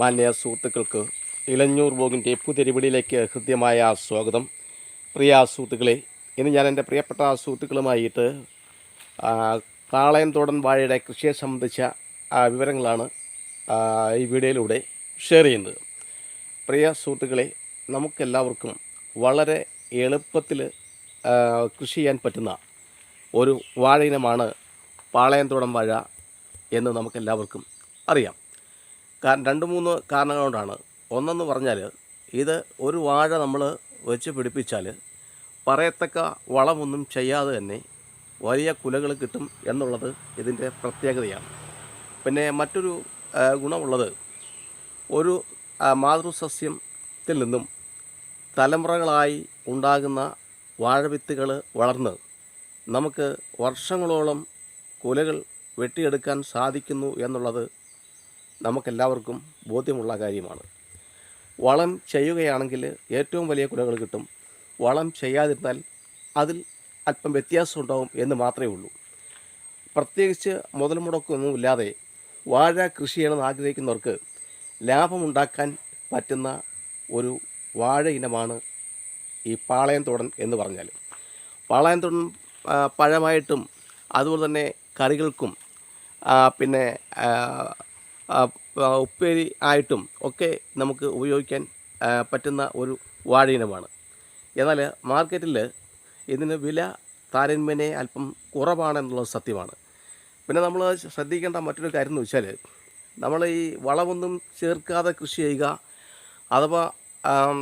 മാന്യ സുഹൃത്തുക്കൾക്ക് ഇലഞ്ഞൂർ വോഗിന്റെ പുതിരിപിടിയിലേക്ക് ഹൃദ്യമായ സ്വാഗതം. പ്രിയ സുഹൃത്തുക്കളെ ഇന്ന് ഞാൻ എന്റെ പ്രിയപ്പെട്ട സുഹൃത്തുക്കളുമായിട്ട് കാളയംതോടൻ വാഴയുടെ കൃഷിയെ സംബന്ധിച്ച വിവരങ്ങളാണ് ഈ വീഡിയോയിലൂടെ ഷെയർ ചെയ്യുന്നത്. പ്രിയ സുഹൃത്തുക്കളെ നമുക്കെല്ലാവർക്കും വളരെ എളുപ്പത്തിൽ കൃഷി ചെയ്യാൻ പറ്റുന്ന ഒരു വാഴ ഇനമാണ് പാളയംതോടൻ വാഴ എന്ന് നമുക്കെല്ലാവർക്കും അറിയാം. രണ്ട് മൂന്ന് കാരണങ്ങൾ കൊണ്ടാണ്. ഒന്നെന്ന് പറഞ്ഞാൽ ഇത് ഒരു വാഴ നമ്മൾ വെച്ച് പിടിപ്പിച്ചാൽ പറയത്തക്ക വളമൊന്നും ചെയ്യാതെ തന്നെ വലിയ കുലകൾ കിട്ടും എന്നുള്ളത് ഇതിന്റെ പ്രത്യേകതയാണ്. പിന്നെ മറ്റൊരു ഗുണമുള്ളത് ഒരു മാതൃസസ്യത്തിൽ നിന്നും തലമുറകളായി ഉണ്ടാകുന്ന വാഴവിത്തുകൾ വളർന്ന് നമുക്ക് വർഷങ്ങളോളം കുലകൾ വെട്ടിയെടുക്കാൻ സാധിക്കുന്നു എന്നുള്ളത് നമുക്കെല്ലാവർക്കും ബോധ്യമുള്ള കാര്യമാണ്. വളം ചെയ്യുകയാണെങ്കിൽ ഏറ്റവും വലിയ കുലകൾ കിട്ടും. വളം ചെയ്യാതിരുന്നാൽ അതിൽ അല്പം വ്യത്യാസം ഉണ്ടാവും എന്ന് മാത്രമേ ഉള്ളൂ. പ്രത്യേകിച്ച് മുതൽ മുടക്കൊന്നുമില്ലാതെ വാഴ കൃഷി ചെയ്യണമെന്ന് ആഗ്രഹിക്കുന്നവർക്ക് ലാഭമുണ്ടാക്കാൻ പറ്റുന്ന ഒരു വാഴ ഇനമാണ് ഈ പാളയംതോടൻ എന്ന് പറഞ്ഞാൽ. പാളയംതോടൻ പഴമായിട്ടും അതുപോലെ തന്നെ കറികൾക്കും പിന്നെ ഉപ്പേരി ആയിട്ടും ഒക്കെ നമുക്ക് ഉപയോഗിക്കാൻ പറ്റുന്ന ഒരു വാഴയിനമാണ്. എന്നാൽ മാർക്കറ്റിൽ ഇതിന് വില താരന്മേനെ അല്പം കുറവാണെന്നുള്ളത് സത്യമാണ്. പിന്നെ നമ്മൾ ശ്രദ്ധിക്കേണ്ട മറ്റൊരു കാര്യം എന്ന് വെച്ചാൽ നമ്മൾ ഈ വളമൊന്നും ചേർക്കാതെ കൃഷി ചെയ്യുക അഥവാ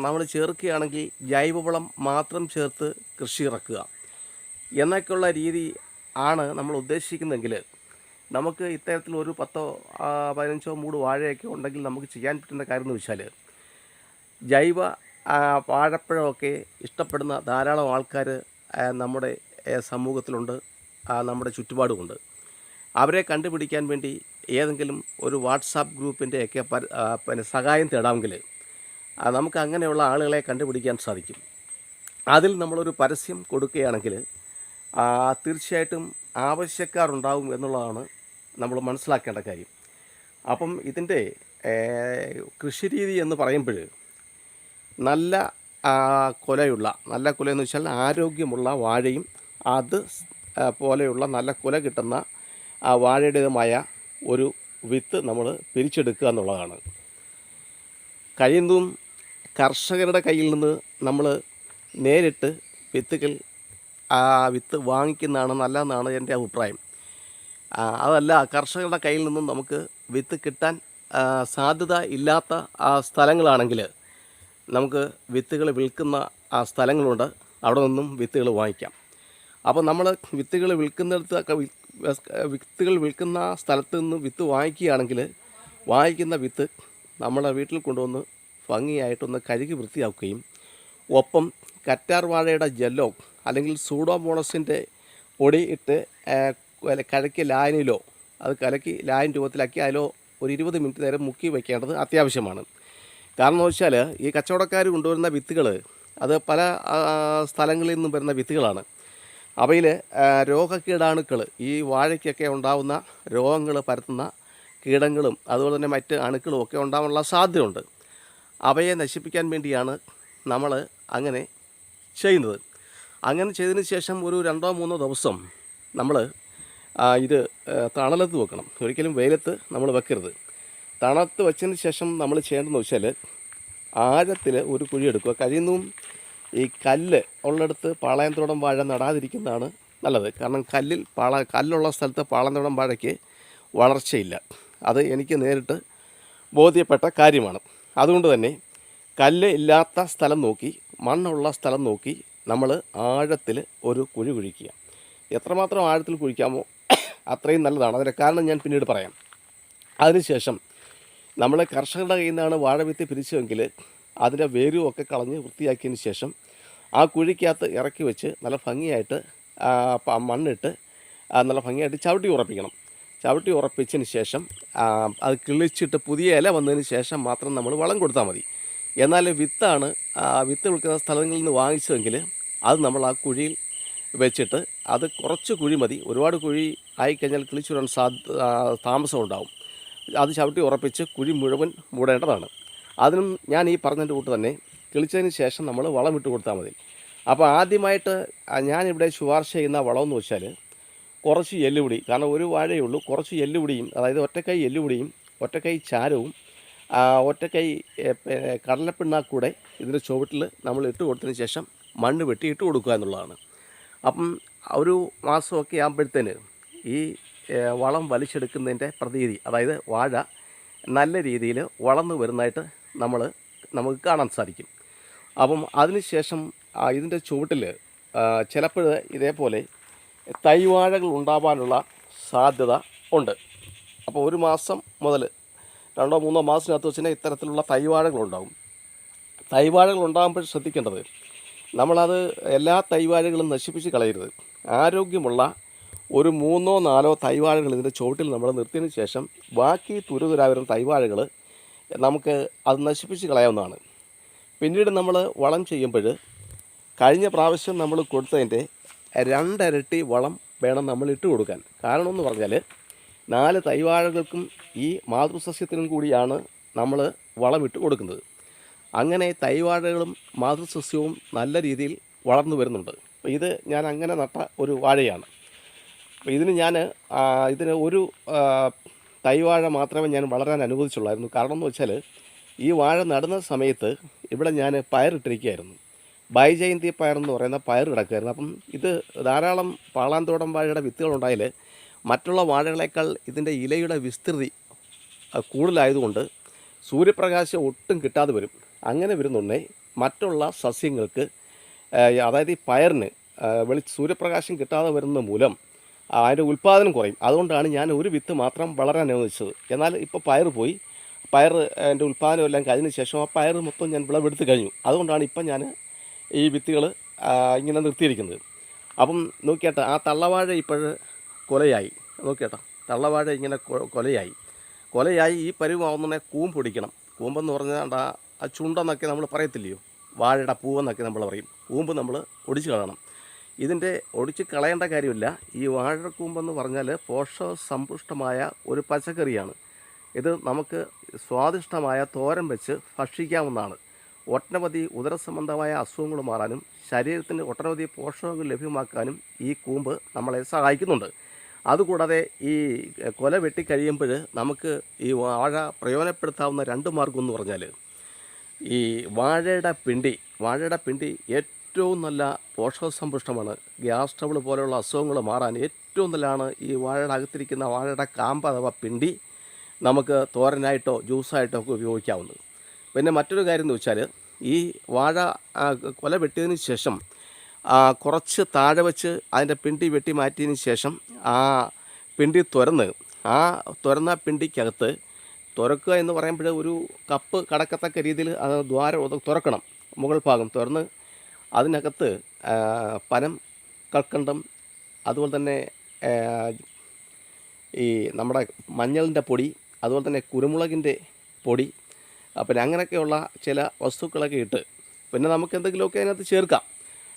നമ്മൾ ചേർക്കുകയാണെങ്കിൽ ജൈവവളം മാത്രം ചേർത്ത് കൃഷി ഇറക്കുക എന്നൊക്കെയുള്ള രീതി ആണ് നമ്മൾ ഉദ്ദേശിക്കുന്നതെങ്കിൽ നമുക്ക് ഇത്തരത്തിൽ ഒരു പത്തോ പതിനഞ്ചോ മൂട് വാഴയൊക്കെ ഉണ്ടെങ്കിൽ നമുക്ക് ചെയ്യാൻ പറ്റുന്ന കാര്യം എന്ന് വെച്ചാൽ ജൈവ വാഴപ്പഴമൊക്കെ ഇഷ്ടപ്പെടുന്ന ധാരാളം ആൾക്കാർ നമ്മുടെ സമൂഹത്തിലുണ്ട് നമ്മുടെ ചുറ്റുപാടുമുണ്ട്. അവരെ കണ്ടുപിടിക്കാൻ വേണ്ടി ഏതെങ്കിലും ഒരു വാട്സാപ്പ് ഗ്രൂപ്പിന്റെയൊക്കെ പിന്നെ സഹായം തേടാമെങ്കിൽ നമുക്ക് അങ്ങനെയുള്ള ആളുകളെ കണ്ടുപിടിക്കാൻ സാധിക്കും. അതിൽ നമ്മളൊരു പരസ്യം കൊടുക്കുകയാണെങ്കിൽ തീർച്ചയായിട്ടും ആവശ്യക്കാരുണ്ടാവും എന്നുള്ളതാണ് നമ്മൾ മനസ്സിലാക്കേണ്ട കാര്യം. അപ്പം ഇതിന്റെ കൃഷിരീതി എന്ന് പറയുമ്പോൾ നല്ല കൊലയുള്ള നല്ല കുല എന്ന് വെച്ചാൽ ആരോഗ്യമുള്ള വാഴയും അത് പോലെയുള്ള നല്ല കുല കിട്ടുന്ന വാഴയുടേതുമായ ഒരു വിത്ത് നമ്മൾ പിരിച്ചെടുക്കുക എന്നുള്ളതാണ്. കഴിയുന്നതും കർഷകരുടെ കയ്യിൽ നിന്ന് നമ്മൾ നേരിട്ട് വിത്തുകൾ ആ വിത്ത് വാങ്ങിക്കുന്നതാണ് നല്ലതെന്നാണ് എന്റെ അഭിപ്രായം. അതല്ല കർഷകരുടെ കയ്യിൽ നിന്നും നമുക്ക് വിത്ത് കിട്ടാൻ സാധ്യത ഇല്ലാത്ത ആ സ്ഥലങ്ങളാണെങ്കിൽ നമുക്ക് വിത്തുകൾ വിൽക്കുന്ന ആ സ്ഥലങ്ങളുണ്ട്. അവിടെ നിന്നും വിത്തുകൾ വാങ്ങിക്കാം. അപ്പോൾ നമ്മൾ വിത്തുകൾ വിൽക്കുന്നിടത്ത് വിത്തുകൾ വിൽക്കുന്ന സ്ഥലത്ത് നിന്ന് വിത്ത് വാങ്ങിക്കുകയാണെങ്കിൽ വാങ്ങിക്കുന്ന വിത്ത് നമ്മളെ വീട്ടിൽ കൊണ്ടുവന്ന് ഭംഗിയായിട്ടൊന്ന് കഴുകി വൃത്തിയാക്കുകയും ഒപ്പം കറ്റാർ വാഴയുടെ ജെല്ലോ അല്ലെങ്കിൽ സൂഡോമോണസിന്റെ പൊടി ഇട്ട് കലക്കി ലായനിലോ അത് കലക്കി ലായൻ രൂപത്തിലാക്കി അതിലോ ഒരു ഇരുപത് മിനിറ്റ് നേരം മുക്കി വയ്ക്കേണ്ടത് അത്യാവശ്യമാണ്. കാരണം എന്ന് വെച്ചാൽ ഈ കച്ചവടക്കാർ കൊണ്ടുവരുന്ന വിത്തുകൾ അത് പല സ്ഥലങ്ങളിൽ നിന്നും വരുന്ന വിത്തുകളാണ്. അവയിൽ രോഗകീടാണുക്കൾ ഈ വാഴയ്ക്കൊക്കെ ഉണ്ടാകുന്ന രോഗങ്ങൾ പരത്തുന്ന കീടങ്ങളും അതുപോലെ തന്നെ മറ്റ് അണുക്കളും ഒക്കെ ഉണ്ടാവാനുള്ള സാധ്യതയുണ്ട്. അവയെ നശിപ്പിക്കാൻ വേണ്ടിയാണ് നമ്മൾ അങ്ങനെ ചെയ്യുന്നത്. അങ്ങനെ ചെയ്തതിന് ശേഷം ഒരു രണ്ടോ മൂന്നോ ദിവസം നമ്മൾ ഇത് തണലത്ത് വെക്കണം. ഒരിക്കലും വെയിലത്ത് നമ്മൾ വെക്കരുത്. തണലത്ത് വെച്ചതിന് ശേഷം നമ്മൾ ചെയ്യേണ്ടതെന്ന് വെച്ചാൽ ആഴത്തിൽ ഒരു കുഴി എടുക്കുക. കഴിയുന്നതും ഈ കല്ല് ഉള്ളിടത്ത് പാളയംതോടം വാഴ നടാതിരിക്കുന്നതാണ് നല്ലത്. കാരണം കല്ലിൽ പാള കല്ലുള്ള സ്ഥലത്ത് പാളയംതോടം വാഴയ്ക്ക് വളർച്ചയില്ല. അത് എനിക്ക് നേരിട്ട് ബോധ്യപ്പെട്ട കാര്യമാണ്. അതുകൊണ്ട് തന്നെ കല്ല് ഇല്ലാത്ത സ്ഥലം നോക്കി മണ്ണുള്ള സ്ഥലം നോക്കി നമ്മൾ ആഴത്തിൽ ഒരു കുഴി കുഴിക്കുക. എത്രമാത്രം ആഴത്തിൽ കുഴിക്കാമോ അത്രയും നല്ലതാണ്. അതിന്റെ കാരണം ഞാൻ പിന്നീട് പറയാം. അതിനുശേഷം നമ്മൾ കർഷകരുടെ കയ്യിൽ നിന്നാണ് വാഴവിത്ത് പിരിച്ചതെങ്കിൽ അതിന്റെ വേരും ഒക്കെ കളഞ്ഞ് വൃത്തിയാക്കിയതിന് ശേഷം ആ കുഴിക്കകത്ത് ഇറക്കി വെച്ച് നല്ല ഭംഗിയായിട്ട് മണ്ണിട്ട് നല്ല ഭംഗിയായിട്ട് ചവിട്ടി ഉറപ്പിക്കണം. ചവിട്ടി ഉറപ്പിച്ചതിന് ശേഷം അത് കിളിച്ചിട്ട് പുതിയ ഇല വന്നതിന് ശേഷം മാത്രം നമ്മൾ വളം കൊടുത്താൽ മതി. എന്നാൽ വിത്താണ് വിത്ത് വിൽക്കുന്ന സ്ഥലങ്ങളിൽ നിന്ന് വാങ്ങിച്ചതെങ്കിൽ അത് നമ്മൾ ആ കുഴിയിൽ വെച്ചിട്ട് അത് കുറച്ച് കുഴി മതി. ഒരുപാട് കുഴി ആയിക്കഴിഞ്ഞാൽ കിളിച്ചുവരാൻ സാധ്യ താമസം ഉണ്ടാവും അത് ചവിട്ടി ഉറപ്പിച്ച് കുഴി മുഴുവൻ മൂടേണ്ടതാണ്. അതിനും ഞാൻ ഈ പറഞ്ഞതിന്റെ കൂട്ട് തന്നെ കിളിച്ചതിന് ശേഷം നമ്മൾ വളം ഇട്ട് കൊടുത്താൽ മതി. അപ്പോൾ ആദ്യമായിട്ട് ഞാനിവിടെ ശുപാർശ ചെയ്യുന്ന വളമെന്ന് വെച്ചാൽ കുറച്ച് എല്ലുപൊടി കാരണം ഒരു വാഴയേ ഉള്ളൂ കുറച്ച് എല്ലുപൊടിയും അതായത് ഒറ്റക്കൈ എല്ലുപൊടിയും ഒറ്റക്കൈ ചാരവും ഒറ്റക്കൈ കടലപ്പിണ്ണാക്കൂടെ ഇതിന്റെ ചുവട്ടിൽ നമ്മൾ ഇട്ട് കൊടുത്തതിന് ശേഷം മണ്ണ് വെട്ടി ഇട്ട് കൊടുക്കുക എന്നുള്ളതാണ്. അപ്പം ഒരു മാസമൊക്കെ ആകുമ്പോഴത്തേന് ഈ വളം വലിച്ചെടുക്കുന്നതിന്റെ പ്രതീതി അതായത് വാഴ നല്ല രീതിയിൽ വളർന്നു വരുന്നതായിട്ട് നമ്മൾ നമുക്ക് കാണാൻ സാധിക്കും. അപ്പം അതിനുശേഷം ഇതിന്റെ ചുവട്ടിൽ ചിലപ്പോൾ ഇതേപോലെ തൈവാഴകൾ ഉണ്ടാവാനുള്ള സാധ്യത ഉണ്ട്. അപ്പോൾ ഒരു മാസം മുതൽ രണ്ടോ മൂന്നോ മാസത്തിനകത്ത് വെച്ച് തന്നെ ഇത്തരത്തിലുള്ള തൈവാഴകളുണ്ടാകും തൈവാഴകൾ ഉണ്ടാകുമ്പോൾ ശ്രദ്ധിക്കേണ്ടത് നമ്മളത് എല്ലാ തൈവാഴകളും നശിപ്പിച്ച് കളയരുത്. ആരോഗ്യമുള്ള ഒരു മൂന്നോ നാലോ തൈവാഴകൾ ഇതിന്റെ ചുവട്ടിൽ നമ്മൾ നിർത്തിയതിന് ശേഷം ബാക്കി തുരുതുരാ തൈവാഴകൾ നമുക്ക് അത് നശിപ്പിച്ച് കളയാവുന്നതാണ്. പിന്നീട് നമ്മൾ വളം ചെയ്യുമ്പോൾ കഴിഞ്ഞ പ്രാവശ്യം നമ്മൾ കൊടുത്തതിന്റെ രണ്ടരട്ടി വളം വേണം നമ്മൾ ഇട്ട് കൊടുക്കാൻ. കാരണം എന്ന് പറഞ്ഞാൽ നാല് തൈവാഴകൾക്കും ഈ മാതൃസസ്യത്തിനും കൂടിയാണ് നമ്മൾ വളം ഇട്ട് കൊടുക്കുന്നത്. അങ്ങനെ തൈവാഴകളും മാതൃസസ്യവും നല്ല രീതിയിൽ വളർന്നു വരുന്നുണ്ട്. ഇത് ഞാൻ അങ്ങനെ നട്ട ഒരു വാഴയാണ്. അപ്പോൾ ഇതിന് ഞാൻ ഇതിന് ഒരു തൈവാഴ മാത്രമേ ഞാൻ വളരാൻ അനുവദിച്ചുള്ളായിരുന്നു. കാരണം എന്ന് വെച്ചാൽ ഈ വാഴ നടുന്ന സമയത്ത് ഇവിടെ ഞാൻ പയറിട്ടിരിക്കുകയായിരുന്നു. ബൈജയന്തി പയർ എന്ന് പറയുന്ന പയർ കിടക്കുമായിരുന്നു അപ്പം ഇത് ധാരാളം പാളാന്തോടം വാഴയുടെ വിത്തുകളുണ്ടായാൽ മറ്റുള്ള വാഴകളേക്കാൾ ഇതിന്റെ ഇലയുടെ വിസ്തൃതി കൂടുതലായതുകൊണ്ട് സൂര്യപ്രകാശം ഒട്ടും കിട്ടാതെ വരും. അങ്ങനെ വരുന്നുണ്ടേ മറ്റുള്ള സസ്യങ്ങൾക്ക് അതായത് ഈ പയറിന് വെളി സൂര്യപ്രകാശം കിട്ടാതെ വരുന്ന മൂലം അതിന്റെ ഉൽപ്പാദനം കുറയും. അതുകൊണ്ടാണ് ഞാൻ ഒരു വിത്ത് മാത്രം വളരാൻ അനുവദിച്ചത്. എന്നാൽ ഇപ്പോൾ പയർ പോയി. പയർ എന്റെ ഉൽപ്പാദനം എല്ലാം കഴിഞ്ഞ ശേഷം ആ പയർ മൊത്തം ഞാൻ വിളവെടുത്ത് കഴിഞ്ഞു. അതുകൊണ്ടാണ് ഇപ്പം ഞാൻ ഈ വിത്തുകൾ ഇങ്ങനെ നിർത്തിയിരിക്കുന്നത്. അപ്പം നോക്കിയേട്ട ആ തള്ളവാഴ ഇപ്പോൾ കൊലയായി. നോക്കിയേട്ട തള്ളവാഴ ഇങ്ങനെ കൊലയായി. കൊലയായി ഈ പരുവാവുന്നതിനെ കൂമ്പ് പൊടിക്കണം. കൂമ്പെന്ന് പറഞ്ഞാൽ ആ ചുണ്ടെന്നൊക്കെ നമ്മൾ പറയത്തില്ലയോ? വാഴയുടെ പൂവെന്നൊക്കെ നമ്മൾ പറയും. കൂമ്പ് നമ്മൾ ഒടിച്ച് കളയണം. ഇതിന്റെ ഒടിച്ച് കളയേണ്ട കാര്യമില്ല. ഈ വാഴക്കൂമ്പെന്ന് പറഞ്ഞാൽ പോഷകസമ്പുഷ്ടമായ ഒരു പച്ചക്കറിയാണ്. ഇത് നമുക്ക് സ്വാദിഷ്ടമായ തോരൻ വെച്ച് ഭക്ഷിക്കാവുന്നതാണ്. ഒട്ടനവധി ഉദരസംബന്ധമായ അസുഖങ്ങൾ മാറാനും ശരീരത്തിന് ഒട്ടനവധി പോഷകങ്ങൾ ലഭ്യമാക്കാനും ഈ കൂമ്പ് നമ്മളെ സഹായിക്കുന്നുണ്ട്. അതുകൂടാതെ ഈ കൊല വെട്ടിക്കഴിയുമ്പോൾ നമുക്ക് ഈ വാഴ പ്രയോജനപ്പെടുത്താവുന്ന രണ്ട് മാർഗം എന്ന് പറഞ്ഞാൽ ഈ വാഴയുടെ പിണ്ടി വാഴയുടെ പിണ്ടി ഏറ്റവും നല്ല പോഷകസമ്പുഷ്ടമാണ്. ഗ്യാസ് ട്രബിൾ പോലെയുള്ള അസുഖങ്ങൾ മാറാൻ ഏറ്റവും നല്ലതാണ് ഈ വാഴയുടെ അകത്തിരിക്കുന്ന വാഴയുടെ കാമ്പ് അഥവാ പിണ്ടി നമുക്ക് തോരനായിട്ടോ ജ്യൂസായിട്ടോ ഒക്കെ ഉപയോഗിക്കാവുന്നത്. പിന്നെ മറ്റൊരു കാര്യം എന്ന് വെച്ചാൽ ഈ വാഴ കൊല വെട്ടിയതിന് ശേഷം കുറച്ച് താഴെ വെച്ച് അതിന്റെ പിണ്ടി വെട്ടി മാറ്റിയതിന് ശേഷം ആ പിണ്ടി തുരന്ന് ആ തുരന്ന പിണ്ടിക്കകത്ത് തുറക്കുക എന്ന് പറയുമ്പോൾ ഒരു കപ്പ് കടക്കത്തക്ക രീതിയിൽ അത് ദ്വാരം തുറക്കണം. മുകൾ ഭാഗം തുറന്ന് അതിനകത്ത് പനം കൽക്കണ്ടം അതുപോലെ തന്നെ ഈ നമ്മുടെ മഞ്ഞളിന്റെ പൊടി അതുപോലെ തന്നെ കുരുമുളകിന്റെ പൊടി പിന്നെ അങ്ങനെയൊക്കെയുള്ള ചില വസ്തുക്കളൊക്കെ ഇട്ട് പിന്നെ നമുക്ക് എന്തെങ്കിലുമൊക്കെ അതിനകത്ത് ചേർക്കാം.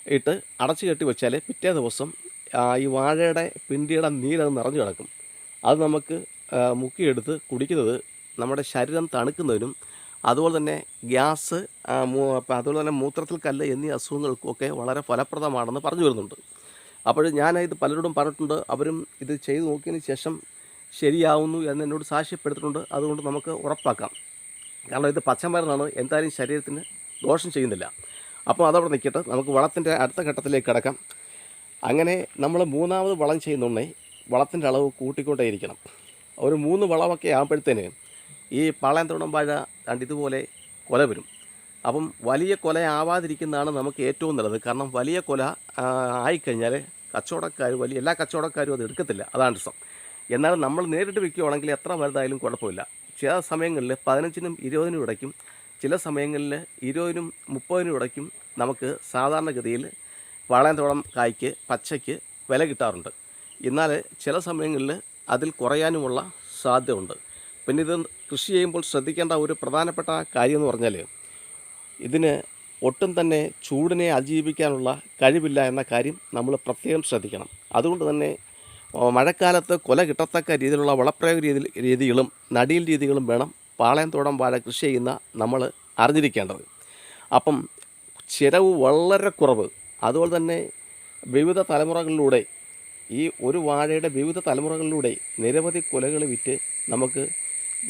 ഇട്ട് അടച്ചു കെട്ടി വെച്ചാൽ പിറ്റേ ദിവസം ഈ വാഴയുടെ പിണ്ടിയുടെ നീരത് നിറഞ്ഞു കിടക്കും. അത് നമുക്ക് മുക്കിയെടുത്ത് കുടിക്കുന്നത് നമ്മുടെ ശരീരം തണുക്കുന്നതിനും അതുപോലെ തന്നെ ഗ്യാസ് അതുപോലെ തന്നെ മൂത്രത്തിൽ കല്ല് എന്നീ അസുഖങ്ങൾക്കൊക്കെ വളരെ ഫലപ്രദമാണെന്ന് പറഞ്ഞു വരുന്നുണ്ട്. അപ്പോൾ ഞാൻ ഇത് പലരോടും പറഞ്ഞിട്ടുണ്ട്. അവരും ഇത് ചെയ്തു നോക്കിയതിന് ശേഷം ശരിയാവുന്നു എന്ന് എന്നോട് സാക്ഷ്യപ്പെടുത്തിയിട്ടുണ്ട്. അതുകൊണ്ട് നമുക്ക് ഉറപ്പാക്കാം. കാരണം ഇത് പച്ചമരുന്നാണ്. എന്തായാലും ശരീരത്തിന് ദോഷം ചെയ്യുന്നില്ല. അപ്പോൾ അതവിടെ നിൽക്കട്ടെ. നമുക്ക് വളത്തിന്റെ അടുത്ത ഘട്ടത്തിലേക്ക് കിടക്കാം. അങ്ങനെ നമ്മൾ മൂന്നാമത് വളം ചെയ്യുന്നുണ്ടെങ്കിൽ വളത്തിന്റെ അളവ് കൂട്ടിക്കൊണ്ടേയിരിക്കണം. ഒരു മൂന്ന് വളമൊക്കെ ആകുമ്പോഴത്തേന് ഈ പാളയന്തോടം വാഴ കണ്ട് കൊല വരും. അപ്പം വലിയ കൊല ആവാതിരിക്കുന്നതാണ് നമുക്ക് ഏറ്റവും നല്ലത്. കാരണം വലിയ കൊല ആയിക്കഴിഞ്ഞാൽ കച്ചവടക്കാർ വലിയ എല്ലാ കച്ചവടക്കാരും അത് എടുക്കത്തില്ല. അതാണ് രസം. എന്നാൽ നമ്മൾ നേരിട്ട് വിൽക്കുകയാണെങ്കിൽ എത്ര വലുതായാലും കുഴപ്പമില്ല. ചില സമയങ്ങളിൽ പതിനഞ്ചിനും ഇരുപതിനും ഇടയ്ക്കും ചില സമയങ്ങളിൽ ഇരുപതിനും മുപ്പതിനും ഇടയ്ക്കും നമുക്ക് സാധാരണഗതിയിൽ വാളയന്തോളം കായ്ക്ക് പച്ചയ്ക്ക് വില കിട്ടാറുണ്ട്. എന്നാൽ ചില സമയങ്ങളിൽ അതിൽ കുറയാനുമുള്ള സാധ്യതയുണ്ട്. പിന്നെ ഇത് കൃഷി ചെയ്യുമ്പോൾ ശ്രദ്ധിക്കേണ്ട ഒരു പ്രധാനപ്പെട്ട കാര്യം എന്ന് പറഞ്ഞാൽ ഇതിന് ഒട്ടും തന്നെ ചൂടിനെ അതിജീവിക്കാനുള്ള കഴിവില്ല എന്ന കാര്യം നമ്മൾ പ്രത്യേകം ശ്രദ്ധിക്കണം. അതുകൊണ്ട് തന്നെ മഴക്കാലത്ത് കൊല കിട്ടത്തക്ക രീതിയിലുള്ള വളപ്രയോഗ രീതി രീതികളും നടീൽ രീതികളും വേണം പാളയംതോടം വാഴ കൃഷി ചെയ്യുന്ന നമ്മൾ അറിഞ്ഞിരിക്കേണ്ടത്. അപ്പം ചിലവ് വളരെ കുറവ്. അതുപോലെ തന്നെ വിവിധ തലമുറകളിലൂടെ ഈ ഒരു വാഴയുടെ വിവിധ തലമുറകളിലൂടെ നിരവധി കൊലകൾ വിറ്റ് നമുക്ക്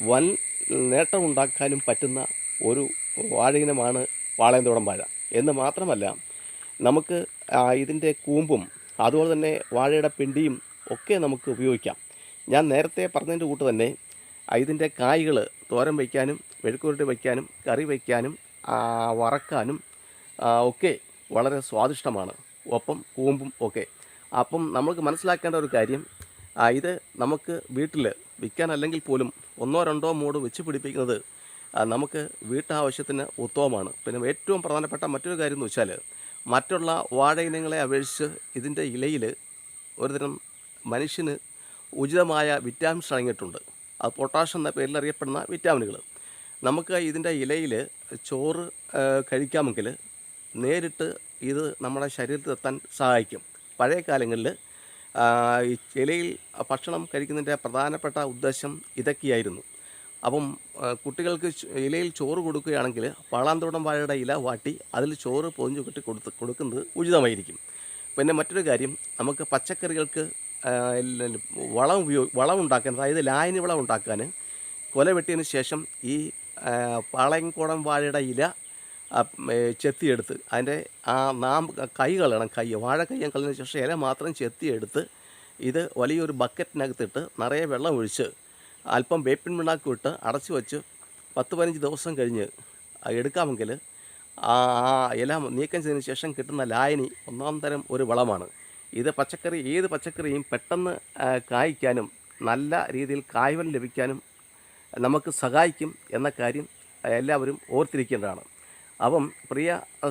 വൻ നേട്ടമുണ്ടാക്കാനും പറ്റുന്ന ഒരു വാഴയിനമാണ് വാളയന്തോടം വാഴ. എന്ന് മാത്രമല്ല നമുക്ക് ഇതിന്റെ കൂമ്പും അതുപോലെ തന്നെ വാഴയുടെ പിണ്ടിയും ഒക്കെ നമുക്ക് ഉപയോഗിക്കാം. ഞാൻ നേരത്തെ പറഞ്ഞതിന്റെ കൂട്ട് തന്നെ ഇതിന്റെ കായ്കൾ തോരൻ വയ്ക്കാനും വെഴുക്കുരുട്ടി വയ്ക്കാനും കറി വയ്ക്കാനും വറക്കാനും ഒക്കെ വളരെ സ്വാദിഷ്ടമാണ്. ഒപ്പം കൂമ്പും ഒക്കെ. അപ്പം നമുക്ക് മനസ്സിലാക്കേണ്ട ഒരു കാര്യം ഇത് നമുക്ക് വീട്ടിൽ വിൽക്കാൻ അല്ലെങ്കിൽ പോലും ഒന്നോ രണ്ടോ മൂട് വെച്ച് പിടിപ്പിക്കുന്നത് നമുക്ക് വീട്ടാവശ്യത്തിന് ഉത്തമമാണ്. പിന്നെ ഏറ്റവും പ്രധാനപ്പെട്ട മറ്റൊരു കാര്യം എന്ന് വെച്ചാൽ മറ്റുള്ള വാഴ ഇനങ്ങളെ അപേക്ഷിച്ച് ഇതിന്റെ ഇലയിൽ ഒരുതരം മനുഷ്യന് ഉചിതമായ വിറ്റാമിൻസ് അടങ്ങിയിട്ടുണ്ട്. അത് പൊട്ടാഷ്യം എന്ന പേരിൽ അറിയപ്പെടുന്ന വിറ്റാമിനുകൾ നമുക്ക് ഇതിന്റെ ഇലയിൽ ചോറ് കഴിക്കാമെങ്കിൽ നേരിട്ട് ഇത് നമ്മുടെ ശരീരത്തിൽ എത്താൻ സഹായിക്കും. പഴയ കാലങ്ങളിൽ ഈ ഇലയിൽ ഭക്ഷണം കഴിക്കുന്നതിന്റെ പ്രധാനപ്പെട്ട ഉദ്ദേശം ഇതൊക്കെയായിരുന്നു. അപ്പം കുട്ടികൾക്ക് ഇലയിൽ ചോറ് കൊടുക്കുകയാണെങ്കിൽ പാളാന്തോടം വാഴയുടെ ഇല വാട്ടി അതിൽ ചോറ് പൊതിഞ്ഞു കെട്ടി കൊടുത്ത് കൊടുക്കുന്നത് ഉചിതമായിരിക്കും. പിന്നെ മറ്റൊരു കാര്യം നമുക്ക് പച്ചക്കറികൾക്ക് വളം ഉപയോഗ വളം ഉണ്ടാക്കാൻ അതായത് ലായനി വളം ഉണ്ടാക്കാൻ കൊല വെട്ടിയതിന് ശേഷം ഈ പാളയംകോടം വാഴയുടെ ഇല ചെത്തിയെടുത്ത് അതിന്റെ ആ നാം കൈ കളയണം കൈ വാഴ കയ്യാൻ കളഞ്ഞ ശേഷം ഇല മാത്രം ചെത്തിയെടുത്ത് ഇത് വലിയൊരു ബക്കറ്റിനകത്തിട്ട് നിറയെ വെള്ളം ഒഴിച്ച് അല്പം വേപ്പിൻ മിണ്ടാക്കി ഇട്ട് അടച്ചു വെച്ച് പത്ത് പതിനഞ്ച് ദിവസം കഴിഞ്ഞ് എടുക്കാമെങ്കിൽ ആ ഇല നീക്കം ചെയ്തതിന് ശേഷം കിട്ടുന്ന ലായനി ഒന്നാം തരം ഒരു വളമാണ്. ഇത് പച്ചക്കറി ഏത് പച്ചക്കറിയും പെട്ടെന്ന് കായ്ക്കാനും നല്ല രീതിയിൽ കായ്വൻ ലഭിക്കാനും നമുക്ക് സഹായിക്കും എന്ന കാര്യം എല്ലാവരും ഓർത്തിരിക്കേണ്ടതാണ്. അപ്പം പ്രിയ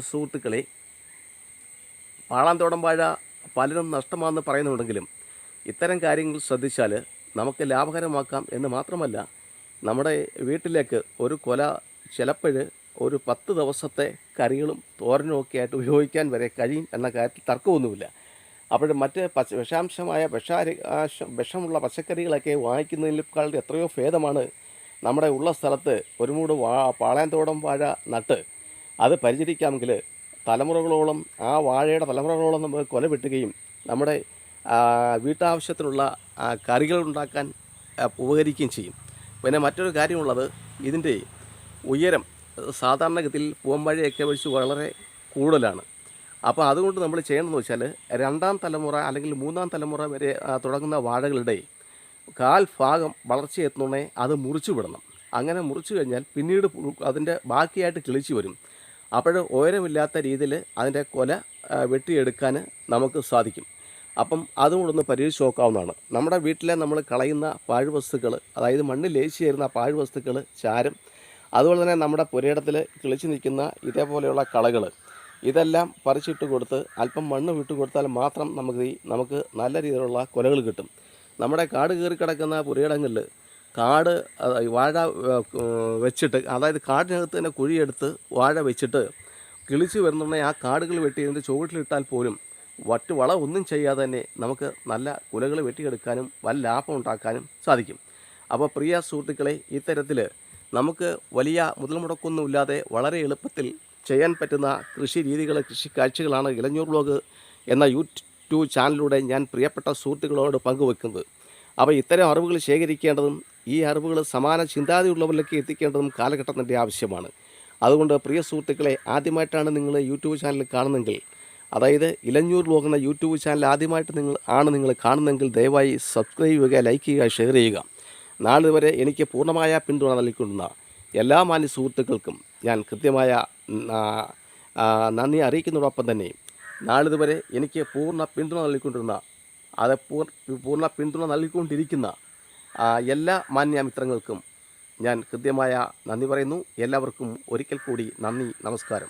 സുഹൃത്തുക്കളെ പാളാന്തോടം വാഴ പലരും നഷ്ടമാണെന്ന് പറയുന്നുണ്ടെങ്കിലും ഇത്തരം കാര്യങ്ങൾ ശ്രദ്ധിച്ചാൽ നമുക്ക് ലാഭകരമാക്കാം എന്ന് മാത്രമല്ല നമ്മുടെ വീട്ടിലേക്ക് ഒരു കൊല ചിലപ്പോൾ ഒരു പത്ത് ദിവസത്തെ കറികളും തോരനും ഒക്കെ ആയിട്ട് ഉപയോഗിക്കാൻ വരെ കഴിയും എന്ന കാര്യത്തിൽ തർക്കമൊന്നുമില്ല. അപ്പോൾ മറ്റ് പച്ച വിഷാംശമായ വിഷാരി വിഷമുള്ള പച്ചക്കറികളൊക്കെ വാങ്ങിക്കുന്നതിനേക്കാൾ എത്രയോ ഭേദമാണ് നമ്മുടെ ഉള്ള സ്ഥലത്ത് ഒരു മൂട് വാ തോടം വാഴ നട്ട് അത് പരിചരിക്കാമെങ്കിൽ തലമുറകളോളം ആ വാഴയുടെ തലമുറകളോളം നമുക്ക് കൊല വെട്ടുകയും നമ്മുടെ വീട്ടാവശ്യത്തിനുള്ള കറികൾ ഉണ്ടാക്കാൻ ഉപകരിക്കുകയും ചെയ്യും. പിന്നെ മറ്റൊരു കാര്യമുള്ളത് ഇതിന്റെ ഉയരം സാധാരണഗതിയിൽ പൂമ്പഴയൊക്കെ വെച്ച് വളരെ കൂടുതലാണ്. അപ്പോൾ അതുകൊണ്ട് നമ്മൾ ചെയ്യേണ്ടതെന്ന് വെച്ചാൽ രണ്ടാം തലമുറ അല്ലെങ്കിൽ മൂന്നാം തലമുറ വരെ തുടങ്ങുന്ന വാഴകളുടെ കാൽ ഭാഗം വളർച്ചയെത്തുന്നേ അത് മുറിച്ചു വിടണം. അങ്ങനെ മുറിച്ചു കഴിഞ്ഞാൽ പിന്നീട് അതിന്റെ ബാക്കിയായിട്ട് കിളിച്ചു വരും. അപ്പോൾ ഉയരമില്ലാത്ത രീതിയിൽ അതിന്റെ കൊല വെട്ടിയെടുക്കാൻ നമുക്ക് സാധിക്കും. അപ്പം അതും കൂടെ ഒന്ന് പരീക്ഷിച്ച് നോക്കാവുന്നതാണ് നമ്മുടെ വീട്ടിലെ നമ്മൾ കളയുന്ന പാഴ്വസ്തുക്കൾ അതായത് മണ്ണിൽ ലേശി ചേരുന്ന പാഴ്വസ്തുക്കൾ ചാരം അതുപോലെ തന്നെ നമ്മുടെ പുരയിടത്തിൽ കിളിച്ചു നിൽക്കുന്ന ഇതേപോലെയുള്ള കളകൾ ഇതെല്ലാം പറിച്ചിട്ട് കൊടുത്ത് അല്പം മണ്ണ് വിട്ട് കൊടുത്താൽ മാത്രം നമുക്ക് നമുക്ക് നല്ല രീതിയിലുള്ള കൊലകൾ കിട്ടും. നമ്മുടെ കാട് കയറി കിടക്കുന്ന പുരയിടങ്ങളിൽ കാട് വാഴ വെച്ചിട്ട് അതായത് കാടിനകത്ത് തന്നെ കുഴിയെടുത്ത് വാഴ വെച്ചിട്ട് കിളിച്ച് വരുന്നുണ്ടെങ്കിൽ ആ കാടുകൾ വെട്ടി ഇതിന്റെ ചുവട്ടിലിട്ടാൽ പോലും വറ്റ് വളം ഒന്നും ചെയ്യാതെ തന്നെ നമുക്ക് നല്ല കുലകൾ വെട്ടിയെടുക്കാനും വൻ ലാഭം ഉണ്ടാക്കാനും സാധിക്കും. അപ്പോൾ പ്രിയ സുഹൃത്തുക്കളെ ഇത്തരത്തിൽ നമുക്ക് വലിയ മുതൽ മുടക്കൊന്നുമില്ലാതെ വളരെ എളുപ്പത്തിൽ ചെയ്യാൻ പറ്റുന്ന കൃഷി രീതികൾ കൃഷി കാഴ്ചകളാണ് ഇലഞ്ഞൂർ ബ്ലോഗ് എന്ന യൂട്യൂബ് ചാനലിലൂടെ ഞാൻ പ്രിയപ്പെട്ട സുഹൃത്തുക്കളോട് പങ്കുവെക്കുന്നത്. അപ്പോൾ ഇത്തരം അറിവുകൾ ശേഖരിക്കേണ്ടതും ഈ അറിവുകൾ സമാന ചിന്താതിയുള്ളവരിലേക്ക് എത്തിക്കേണ്ടതും കാലഘട്ടത്തിന്റെ ആവശ്യമാണ്. അതുകൊണ്ട് പ്രിയ സുഹൃത്തുക്കളെ ആദ്യമായിട്ടാണ് നിങ്ങൾ യൂട്യൂബ് ചാനൽ കാണുന്നതെങ്കിൽ അതായത് ഇലഞ്ഞൂർ പോകുന്ന യൂട്യൂബ് ചാനൽ ആദ്യമായിട്ട് നിങ്ങൾ ആണ് നിങ്ങൾ കാണുന്നതെങ്കിൽ ദയവായി സബ്സ്ക്രൈബ് ചെയ്യുക ലൈക്ക് ചെയ്യുക ഷെയർ ചെയ്യുക. നാളെ വരെ എനിക്ക് പൂർണമായ പിന്തുണ നൽകിക്കൊണ്ടുന്ന എല്ലാ മാന്യ സുഹൃത്തുക്കൾക്കും ഞാൻ കൃത്യമായ നന്ദി അറിയിക്കുന്നതോടൊപ്പം തന്നെ നാളിതുവരെ എനിക്ക് പൂർണ പിന്തുണ നൽകിക്കൊണ്ടിരുന്ന അത് പൂർ പൂർണ പിന്തുണ നൽകിക്കൊണ്ടിരിക്കുന്ന എല്ലാ മാന്യ മിത്രങ്ങൾക്കും ഞാൻ ഹൃദ്യമായ നന്ദി പറയുന്നു. എല്ലാവർക്കും ഒരിക്കൽ കൂടി നന്ദി നമസ്കാരം.